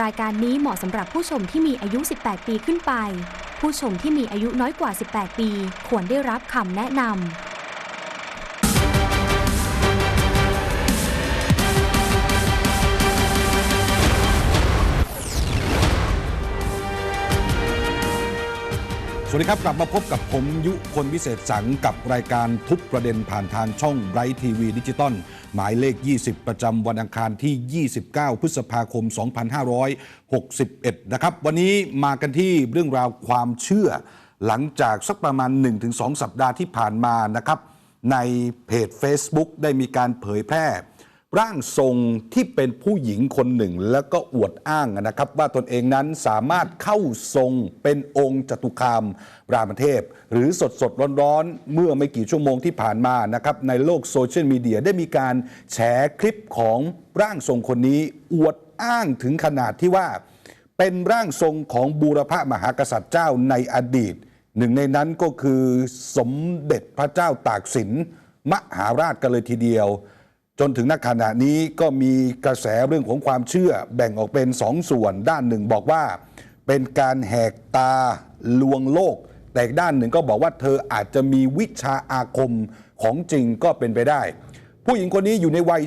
รายการนี้เหมาะสำหรับผู้ชมที่มีอายุ 18 ปีขึ้นไป ผู้ชมที่มีอายุน้อยกว่า 18 ปี ควรได้รับคำแนะนำ สวัสดีครับ กลับมาพบกับผมยุคนวิเศษสังกับรายการทุกประเด็นผ่านทางช่องไรทีวีดิจิตอลหมายเลข 20 ประจำวันอังคารที่ 29 พฤษภาคม 2561 นะครับ วันนี้มากันที่เรื่องราวความเชื่อ หลังจากสักประมาณ 1-2 สัปดาห์ที่ผ่านมานะครับ ในเพจ Facebook ได้มีการเผยแพร่ ร่างทรงที่เป็นผู้หญิงคนหนึ่ง แล้วก็อวดอ้างนะครับ ว่าตนเองนั้นสามารถเข้าทรงเป็นองค์จตุคามรามเทพ หรือสดสดๆร้อนๆ เมื่อไม่กี่ชั่วโมงที่ผ่านมานะครับในโลกโซเชียลมีเดียได้มีการแฉคลิปของร่างทรงคนนี้ อวดอ้างถึงขนาดที่ว่า เป็นร่างทรงของบูรพมหากษัตริย์เจ้าในอดีต หนึ่งในนั้นก็คือสมเด็จพระเจ้าตากสินมหาราชกันเลยทีเดียว จนถึงนักขณะนี้ก็มีกระแสเรื่องของความเชื่อแบ่งออกเป็นสองส่วน ด้านหนึ่งบอกว่า เป็นการแหกตาลวงโลก แต่อีกด้านหนึ่งก็บอกว่าเธออาจจะมีวิชาอาคมของจริงก็เป็นไปได้ ผู้หญิงคนนี้อยู่ในวัย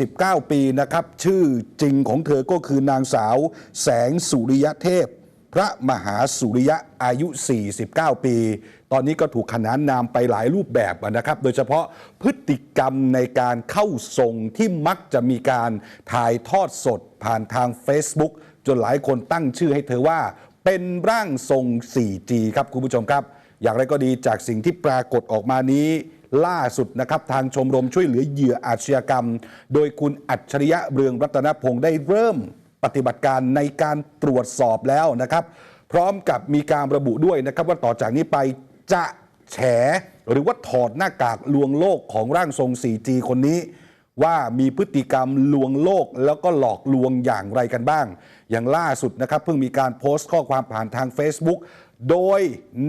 49 ปีนะครับ ชื่อจริงของเธอก็คือนางสาว แสงสุริยเทพ พระมหาสุริยะอายุ 49 ปี ตอนนี้ก็ถูกขนานนามไปหลายรูปแบบนะครับ โดยเฉพาะพฤติกรรมในการเข้าทรงที่มักจะมีการถ่ายทอดสดผ่านทาง Facebook จนหลายคนตั้งชื่อให้เธอว่า เป็นร่างทรง 4G ครับคุณผู้ชมครับ อย่างไรก็ดีจากสิ่งที่ปรากฏออกมานี้ล่าสุดนะครับทางชมรมช่วยเหลือเหยื่ออาชญากรรม โดยคุณอัจฉริยะเรืองรัตนพงศ์ได้เริ่ม ปฏิบัติการในการตรวจสอบแล้วนะครับ พร้อมกับมีการระบุด้วยนะครับว่าต่อจากนี้ไปจะแฉหรือว่าถอดหน้ากากลวงโลกของร่างทรง 4G คนนี้ ว่ามีพฤติกรรมลวงโลกแล้วก็หลอกลวงอย่างไรกันบ้าง อย่างล่าสุดนะครับเพิ่งมีการโพสต์ข้อความผ่านทาง Facebook โดย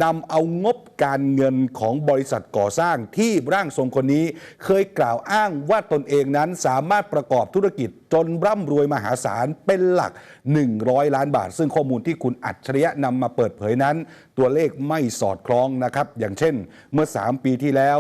นำเอางบการเงินของบริษัทก่อสร้างที่ร่างทรงคนนี้ เคยกล่าวอ้างว่าตนเองนั้นสามารถประกอบธุรกิจจนร่ำรวยมหาศาลเป็นหลัก 100 ล้านบาท ซึ่งข้อมูลที่คุณอัจฉริยะนำมาเปิดเผยนั้น ตัวเลขไม่สอดคล้องนะครับ อย่างเช่น เมื่อ 3 ปีที่แล้ว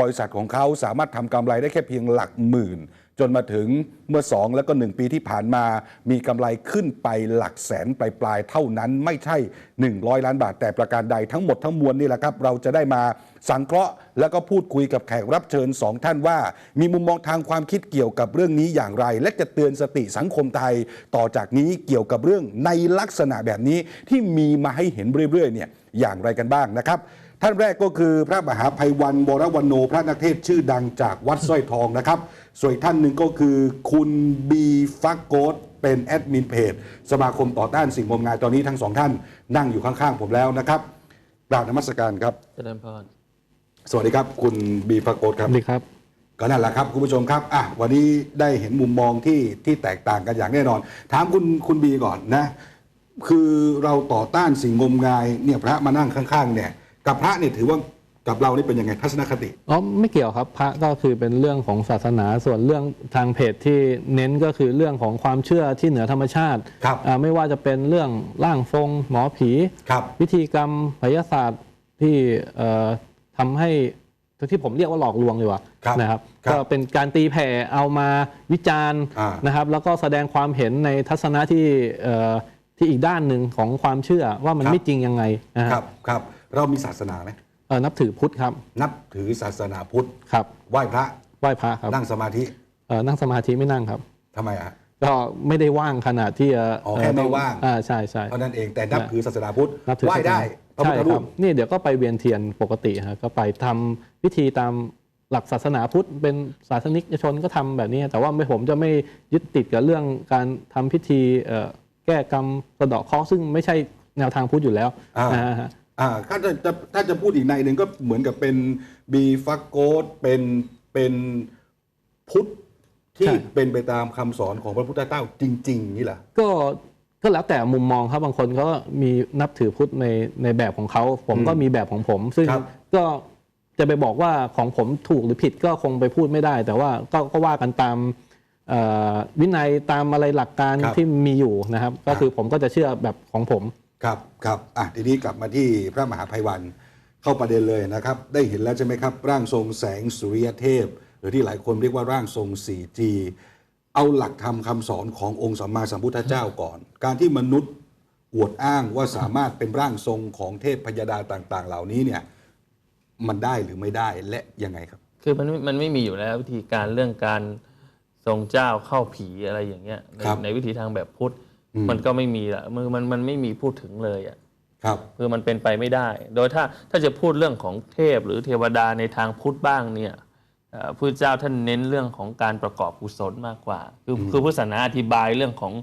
บริษัทของเขาสามารถทำกำไรได้แค่เพียงหลักหมื่น จนมาถึง เมื่อ 2 แล้วก็ 1 ปีที่ผ่านมา มีกำไรขึ้นไปหลักแสนปลายๆเท่านั้นไม่ใช่ 100 ล้านบาท แต่ประการใดทั้งหมดทั้งมวลนี่แหละครับ เราจะได้มาสังเคราะห์แล้วก็พูดคุยกับแขกรับเชิญสองท่านว่า มีมุมมองทางความคิดเกี่ยวกับเรื่องนี้อย่างไร และจะเตือนสติสังคมไทย ต่อจากนี้เกี่ยวกับเรื่องในลักษณะแบบนี้ที่มีมาให้เห็นเรื่อยๆเนี่ยอย่างไรกันบ้างนะครับท่านแรกก็คือพระมหาภัยวันวรวันโนพระนักเทศชื่อดังจากวัดสร้อยทองนะครับ ส่วนท่านหนึ่งก็คือคุณบีฟักโกดเป็นแอดมินเพจสมาคมต่อต้านสิ่งงมงายตอนนี้ทั้งสองท่านนั่งอยู่ข้างๆ ผมแล้วนะครับกราบนมัสการครับเจริญพรสวัสดีครับ คุณบีฟักโกดครับสวัสดีครับก็นั่นแหละครับคุณผู้ชมครับอะวันนี้ได้เห็นมุมมองที่ที่แตกต่างกันอย่างแน่นอน ถามคุณคุณบีก่อนนะ คือเราต่อต้านสิ่งงมงายเนี่ยพระมานั่งข้างๆเนี่ยกับพระเนี่ยถือว่า กับเรานี่เป็นยังไงทัศนคติอ๋อไม่เกี่ยวครับพระก็คือเป็นเรื่องของศาสนาส่วนเรื่องทางเพจที่เน้นก็คือเรื่องของความเชื่อที่เหนือธรรมชาติครับอ่าไม่ว่าจะเป็นเรื่องร่างทรงหมอผี ครับพิธีกรรมไสยศาสตร์ที่เอ่อทำให้ที่ผมเรียกว่าหลอกลวงดีกว่าครับนะครับครับก็เป็นการตีแผ่เอามาวิจารณ์อ่าน นะครับ แล้วก็แสดงความเห็นในทัศนะที่เอ่อที่อีกด้านหนึ่งของความเชื่อว่ามันไม่จริงยังไงนะฮะ ครับครับ เรามีศาสนาไหม เอ่อนับถือพุทธครับนับถือศาสนาพุทธครับไหว้พระไหว้พระครับนั่งสมาธิเอ่อนั่งสมาธิไม่นั่งครับทำไมอะก็ไม่ได้ว่างขนาดที่จะอ๋อแค่ไม่ว่างอ่าใช่ใช่เท่านั้นเองแต่นับถือศาสนาพุทธนับถือไหว้ได้พระพุทใช่ธครูรัปบนี่เดี๋ยวก็ไปเวียนเทียนปกติฮะก็ไปทำพิธีตามหลักศาสนาพุทธเป็นศาสนิกชนก็ทำแบบนี้ แต่ว่าไม่ผมจะไม่ยึดติดกับเรื่องการทำพิธีเอ่อแก้กรรมสะเดาะเคราะห์ซึ่งไม่ใช่แนวทางพุทธอยู่แล้วอ่านะฮะ อ่าถ้าจะจะถ้าจะพูดอีกในหนึ่งก็เหมือนกับเป็นบีฟักโกดเป็นเป็นพุทธที่ใช่ เป็นไปตามคำสอนของพระพุทธเจ้าจริง ๆ นี่แหละ ก็ก็แล้วแต่มุมมองครับบางคนก็มีนับถือพุทธในในแบบของเขาผมก็มีแบบของผม ซึ่งครับ ก็จะไปบอกว่าของผมถูกหรือผิดก็คงไปพูดไม่ได้ แต่ว่าก็ก็ว่ากันตามเอ่อวินัยตามอะไรหลักการครับที่มีอยู่นะครับ ก็คือผมก็จะเชื่อแบบของผม ครับครับอะทีนี้กลับมาที่พระมหาภัยวันเข้าประเด็นเลยนะครับ ได้เห็นแล้วใช่ไหมครับ ร่างทรงแสงสุริยเทพ หรือที่หลายคนเรียกว่าร่างทรง 4G เอาหลักธรรมคำสอนขององค์สัมมาสัมพุทธเจ้าก่อน การที่มนุษย์อวดอ้างว่าสามารถเป็นร่างทรงของเทพพยดาต่าง ๆ เหล่านี้เนี่ยมันได้หรือไม่ได้และยังไงครับ คือมันไม่มันไม่มีอยู่แล้ววิธีการเรื่องการทรงเจ้าเข้าผีอะไรอย่างเงี้ยในครับในวิธีทางแบบพุทธอื มมันก็ไม่มีละมือมันมันไม่มีพูดถึงเลยอะครับคือมันเป็นไปไม่ได้ โดยถ้าถ้าจะพูดเรื่องของเทพหรือเทวดาในทางพุทธบ้างเนี่ยเอ่อพระเจ้าท่านเน้นเรื่องของการประกอบกุศลมากกว่า คือคือพุทธศาสนาอธิบายเรื่องของ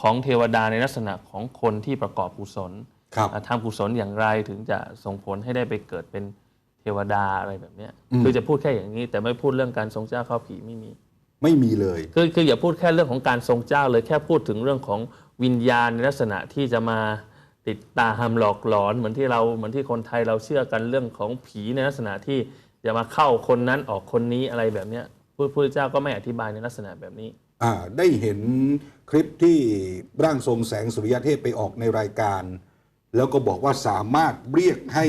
ของเทวดาในลักษณะของคนที่ประกอบกุศลครับอะทำกุศลอย่างไรถึงจะส่งผลให้ได้ไปเกิดเป็นเทวดาอะไรแบบเนี้ยอืมคือจะพูดแค่อย่างนี้ แต่ไม่พูดเรื่องการทรงเจ้าเข้าผีไม่มี ไม่มีเลย คือคืออย่าพูดแค่เรื่องของการทรงเจ้าเลยแค่พูดถึงเรื่องของ วิญญาณในลักษณะที่จะมาติดตามหลอกหลอนเหมือนที่เราเหมือนที่คนไทยเราเชื่อกันเรื่องของผีในลักษณะที่จะมาเข้าคนนั้นออกคนนี้อะไรแบบเนี้ยพระพุทธเจ้าก็ไม่อธิบายในลักษณะแบบนี้อ่าได้เห็นคลิปที่ร่างทรงแสงสุริยเทพไปออกในรายการ แล้วก็บอกว่าสามารถเรียกให้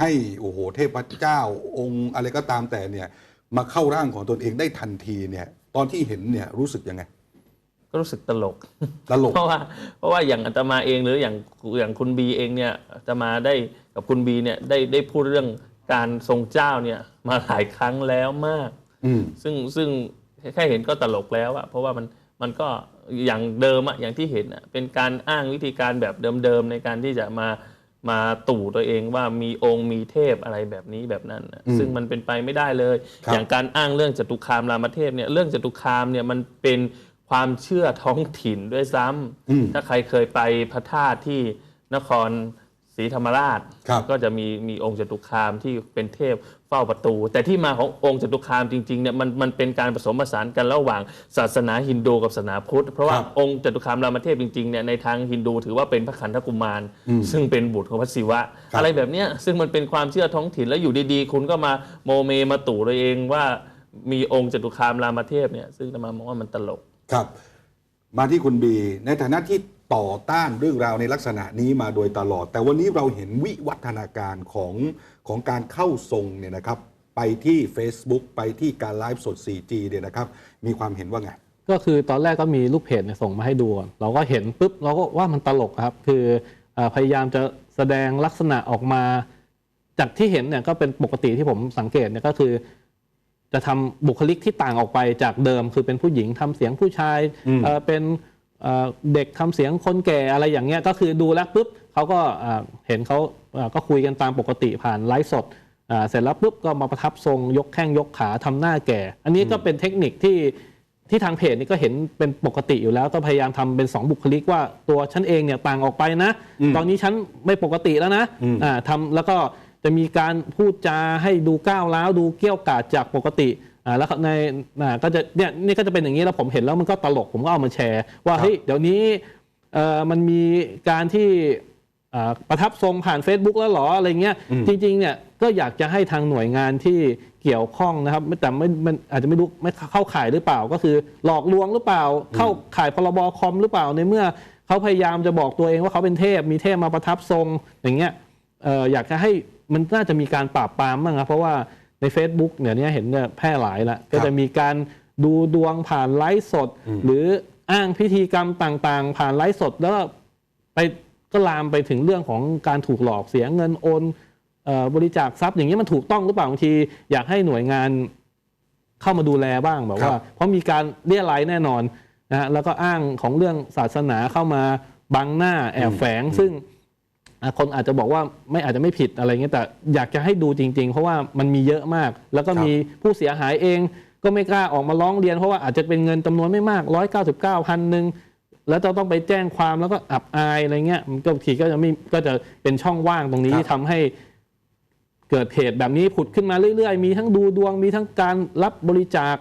ให้โอ้โหเทพเจ้าองค์อะไรก็ตามแต่เนี่ยมาเข้าร่างของตนเองได้ทันทีเนี่ยตอนที่เห็นเนี่ยรู้สึกยังไง ก็รู้สึกตลกตลกเพราะว่าเพราะว่าอย่างอาตมาเองหรืออย่างอย่างคุณบีเองเนี่ยอาตมาได้กับคุณบีเนี่ยได้ได้พูดเรื่องการทรงเจ้าเนี่ยมาหลายครั้งแล้วมากอืมซึ่งซึ่งแค่เห็นก็ตลกแล้วอะเพราะว่ามันมันก็อย่างเดิมอะอย่างที่เห็นอะเป็นการอ้างวิธีการแบบเดิมๆในการที่จะมามาตู่ตัวเองว่ามีองค์มีเทพอะไรแบบนี้แบบนั้นอะอืมซึ่งมันเป็นไปไม่ได้เลยครับอย่างการอ้างเรื่องจตุคามรามเทพเนี่ยเรื่องจตุคามเนี่ยมันเป็น ความเชื่อท้องถิ่นด้วยซ้ำอืมถ้าใครเคยไปพระธาตุที่นครศรีธรรมราชครับก็จะมีมีองค์จตุคามที่เป็นเทพเฝ้าประตู แต่ที่มาขององค์จตุคามจริงๆเนี่ยมันมันเป็นการผสมผสานกันระหว่างศาสนาฮินดูกับศาสนาพุทธ เพราะว่าครับองค์จตุคามรามเทพจริงๆเนี่ยในทางฮินดูถือว่าเป็นพระขันธกุมารอืมซึ่งเป็นบุตรของพระศิวะครับอะไรแบบเนี้ยซึ่งมันเป็นความเชื่อท้องถิ่นแล้วอยู่ดีๆ คุณก็มาโมเมมาตู่ตัวเองว่ามีองค์จตุคามรามเทพเนี่ยซึ่งอาตมามองว่ามันตลก ครับ มาที่คุณบี ในฐานะที่ต่อต้านเรื่องราวในลักษณะนี้มาโดยตลอด แต่วันนี้เราเห็นวิวัฒนาการของของการเข้าทรงเนี่ยนะครับ ไปที่ Facebook ไปที่การไลฟ์สด 4G เนี่ยนะครับ มีความเห็นว่าไงก็คือตอนแรกก็มีลูกเพจเนี่ยส่งมาให้ดู เราก็เห็นปุ๊บเราก็ว่ามันตลกครับ คือออพยายามจะแสดงลักษณะออกมา จากที่เห็นเนี่ยก็เป็นปกติที่ผมสังเกตเนี่ยก็คือ จะทำบุคลิกที่ต่างออกไปจากเดิม คือเป็นผู้หญิงทำเสียงผู้ชายอืมเอ่อเป็นเอ่อเด็กทำเสียงคนแก่อะไรอย่างเงี้ยก็คือดูแล้วปุ๊บเขาก็อ่าเห็นเขาอ่าก็คุยกันตามปกติผ่านไลฟ์สดอ่าเสร็จแล้วปุ๊บก็มาประทับทรงยกแข้งยกขาทำหน้าแก่ อันนี้ก็เป็นเทคนิคที่ที่ทางเพจนี่ก็เห็นเป็นปกติอยู่แล้วก็พยายามทำเป็นสองบุคลิกว่าตัวฉันเองเนี่ยต่างออกไปนะอืมตอนนี้ฉันไม่ปกติแล้วนะอืมอ่าทำแล้วก็ จะมีการพูดจาให้ดูก้าวร้าวดูเกี้ยวกาดจากปกติอ่าแล้วในอ่าก็จะเนี่ยนี่ก็จะเป็นอย่างนี้แล้วผมเห็นแล้วมันก็ตลกผมก็เอามาแชร์ ว่าครับเฮ้ยเดี๋ยวนี้เอ่อมันมีการที่อ่าประทับทรงผ่าน Facebook แล้วเหรออะไรเงี้ยอืมจริงๆเนี่ยก็อยากจะให้ทางหน่วยงานที่เกี่ยวข้องนะครับแต่ไม่มันอาจจะไม่รู้ไม่เข้าข่ายหรือเปล่าก็คือ หลอกลวงหรือเปล่า เข้าข่ายพรบคอมหรือเปล่าในเมื่อเขาพยายามจะบอกตัวเองว่าเขาเป็นเทพมีเทพมาประทับทรงอย่างเงี้ยเอ่ออยากจะให้ มันน่าจะมีการปราบปรามบ้างครับเพราะว่าใน Facebook เดี๋ยวนี้เห็นเนี่ยแพร่หลายแล้วก็จะมีการดูดวงผ่านไลฟ์สดอืมหรืออ้างพิธีกรรมต่างๆ ผ่านไลฟ์สดแล้วก็ไปก็ลามไปถึงเรื่องของการถูกหลอกเสียเงินโอนเอ่อบริจาคทรัพย์อย่างนี้มันถูกต้องหรือเปล่าบางทีอยากให้หน่วยงานเข้ามาดูแลบ้างแบบครัว่าบเพราะมีการเรียรายแน่นอนนะฮะแล้วก็อ้างของเรื่องศาสนาเข้ามาบังหน้าแอบแฝง ซึ่งอะ คนอาจจะบอกว่าไม่อาจจะไม่ผิดอะไรเงี้ยแต่อยากจะให้ดูจริง ๆ เพราะว่ามันมีเยอะมาก แล้วก็ครับมีผู้เสียหายเองก็ไม่กล้าออกมาร้องเรียนเพราะว่าอาจจะเป็นเงินจำนวนไม่มาก 199พันหนึ่งแล้วจะต้องไปแจ้งความแล้วก็อับอายอะไรเงี้ยมันก็บางทีก็จะไม่ก็จะเป็นช่องว่างตรงนี้ครับที่ทำให้เกิดเหตุแบบนี้ผุดขึ้นมาเรื่อยๆ มีทั้งดูดวงมีทั้งการรับบริจาค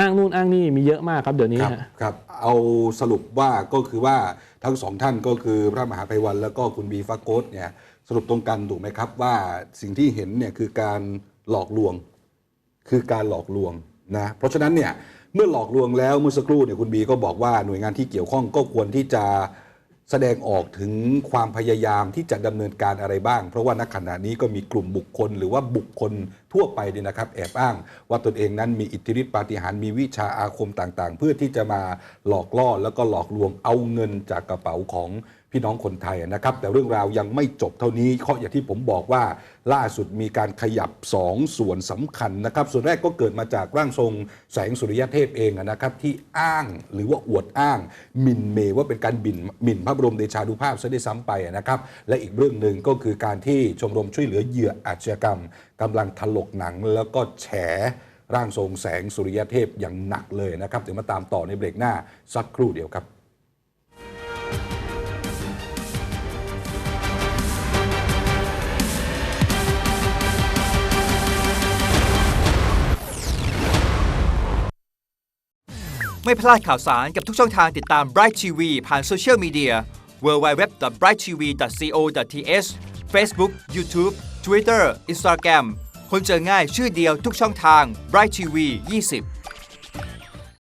อ้างนู่นอ้างนี่มีเยอะมากครับเดี๋ยวนี้ครับครับเอาสรุปว่าก็คือว่าทั้งสองท่านก็คือพระมหาไพวันแล้วก็คุณบีฟาโกสเนี่ยสรุปตรงกันถูกไหมครับว่าสิ่งที่เห็นเนี่ยคือการหลอกลวง คือการหลอกลวงนะเพราะฉะนั้นเนี่ยเมื่อหลอกลวงแล้วเมื่อสักครู่เนี่ยคุณบีก็บอกว่าหน่วยงานที่เกี่ยวข้องก็ควรที่จะ แสดงออกถึงความพยายามที่จะดำเนินการอะไรบ้าง เพราะว่าณขณะนี้ก็มีกลุ่มบุคคล หรือว่าบุคคลทั่วไปเนี่ยนะครับ แอบอ้าง ว่าตนเองนั้นมีอิทธิฤทธิปาฏิหาริย์มีวิชาอาคมต่างๆ เพื่อที่จะมาหลอกล่อแล้วก็หลอกลวงเอาเงินจากกระเป๋าของ พี่น้องคนไทยนะครับ แต่เรื่องราวยังไม่จบเท่านี้เพราะอย่างที่ผมบอกว่าล่าสุดมีการขยับสองส่วนสำคัญนะครับ ส่วนแรกก็เกิดมาจากร่างทรงแสงสุริยเทพเองนะครับ ที่อ้างหรือว่าอวดอ้างหมิ่นเมว่าเป็นการบินหมิ่นพระบรมเดชานุภาพซะได้ซ้ำไปนะครับ และอีกเรื่องหนึ่งก็คือการที่ชมรมช่วยเหลือเหยื่ออาชญากรรมกำลังถลกหนังแล้วก็แฉร่างทรงแสงสุริยเทพอย่างหนักเลยนะครับเดี๋ยวมาตามต่อในเบรกหน้าสักครู่เดียวครับ ไม่พลาดข่าวสารกับทุกช่องทางติดตาม Bright TV ผ่านโซเชียลมีเดีย www.brighttv.co.th Facebook YouTube Twitter Instagram คนเจอง่ายชื่อเดียวทุกช่องทาง Bright TV 20